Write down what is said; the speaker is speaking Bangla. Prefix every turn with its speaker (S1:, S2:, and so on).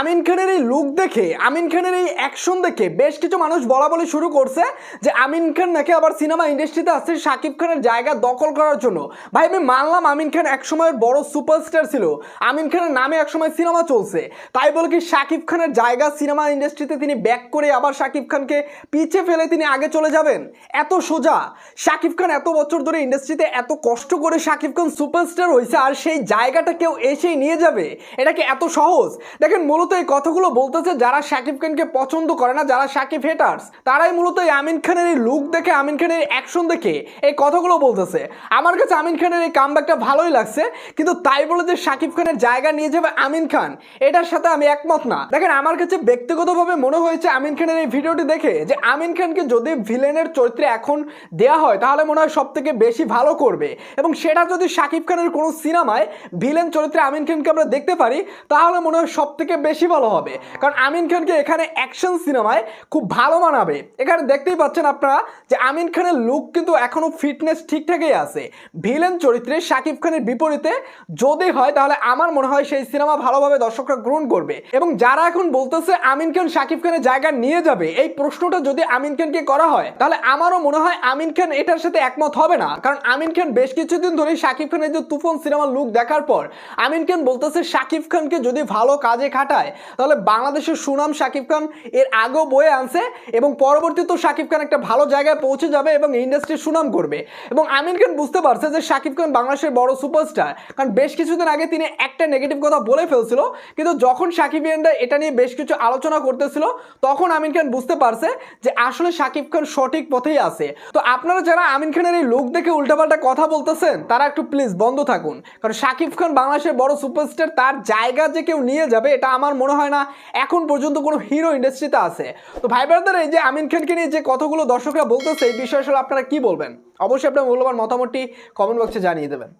S1: আমিন খানের এই লুক দেখে, আমিন খানের এই অ্যাকশন দেখে বেশ কিছু মানুষ বলা বলি শুরু করছে যে আমিন খান নাকি আবার সিনেমা ইন্ডাস্ট্রিতে আসছে শাকিব খানের জায়গা দখল করার জন্য। ভাই, আমি মানলাম আমিন খান একসময়ের বড় সুপারস্টার ছিল। আমিন খানের নামে একসময় সিনেমা চলছে। তাই বলে কি শাকিব খানের জায়গা সিনেমা ইন্ডাস্ট্রিতে তিনি ব্যাক করে আবার শাকিব খানকে পিছে ফেলে তিনি আগে চলে যাবেন? এত সোজা। শাকিব খান এত বছর ধরে ইন্ডাস্ট্রিতে এত কষ্ট করে শাকিব খান সুপারস্টার হয়েছে আর সেই জায়গাটা কেউ এসেই নিয়ে যাবে? এটা কি এত সহজ? দেখেন মূলত এই কথাগুলো বলতেছে যারা শাকিব খানকে পছন্দ করে না, যারা শাকিব হেটার্স তারাই মূলত এই আমিন খানের এই লুক দেখে, আমিন খানের এই অ্যাকশন দেখে এই কথাগুলো বলতেছে। আমার কাছে আমিন খানের এই কামব্যাকটা ভালোই লাগছে, কিন্তু তাই বলে যে শাকিব খানের জায়গা নিয়ে যাবে আমিন খান, এটার সাথে আমি একমত না। দেখেন, আমার কাছে ব্যক্তিগতভাবে মনে হয়েছে আমিন খানের এই ভিডিওটি দেখে যে আমিন খানকে যদি ভিলেনের চরিত্রে এখন দেয়া হয়, তাহলে মনে হয় সব থেকে বেশি ভালো করবে। এবং সেটা যদি শাকিব খানের কোনো সিনেমায় ভিলেন চরিত্রে আমিন খানকে আমরা দেখতে পারি, তাহলে মনে হয় সব থেকে বেশি ভালো হবে। কারণ আমিন খানকে এখানে অ্যাকশন সিনেমায় খুব ভালো মানাবে। এখানে দেখতেই পাচ্ছেন আপনারা যে আমিন খানের লুক কিন্তু এখনও ফিটনেস ঠিকঠাকই আছে। ভিলেন চরিত্রে শাকিব খানের বিপরীতে যদি হয়, তাহলে আমার মনে হয় সেই সিনেমা ভালোভাবে দর্শকরা গ্রহণ করবে। এবং যারা এখন বলতেছে আমিন খান শাকিব খানের জায়গা নিয়ে যাবে, এই প্রশ্নটা যদি আমিন খানকে করা হয়, তাহলে আমারও মনে হয় আমিন খান এটার সাথে একমত হবে না। কারণ আমিন খান বেশ কিছুদিন ধরেই শাকিব খানের যে তুফান সিনেমার লুক দেখার পর, আমিন খান বলতেছে শাকিব খানকে যদি ভালো কাজে খাটায় তাহলে বাংলাদেশের সুনাম শাকিব খান এর আগেও বয়ে আনছে এবং পরবর্তীতেও শাকিব খান একটা ভালো জায়গায় পৌঁছে যাবে এবং ইন্ডাস্ট্রির সুনাম করবে। এবং আমিন খান বুঝতে পারছে যে শাকিব খান বাংলাদেশের বড় সুপারস্টার কারণ বেশ কিছুদিন আগে তিনি একটা নেগেটিভ কথা বলে ফেলছিল, কিন্তু যখন শাকিব ইয়ানরা এটা নিয়ে বেশ কিছু আলোচনা করতেছিল, তখন আমিন খান বুঝতে পারছে যে আসলে শাকিব খান সঠিক পথেই আছে। তো আপনারা যারা আমিন খানের এই লুক দেখে উল্টাপাল্টা কথা বলতেছেন, তারা একটু প্লিজ বন্ধ থাকুন। কারণ শাকিব খান বাংলাদেশের বড় সুপারস্টার তার জায়গা যে কেউ নিয়ে যাবে, এটা আমার মনে হয় না এখন পর্যন্ত কোনো হিরো ইন্ডাস্ট্রিতে আছে। তো ভাই ব্রাদার, এই যে আমিন খানকে নিয়ে যে কতগুলো দর্শকরা বলতেছে, এই বিষয়ে আসলে আপনারা কি বলবেন? অবশ্যই আপনার মূল্যবান মতামতটি কমেন্ট বক্সে জানিয়ে দেবেন।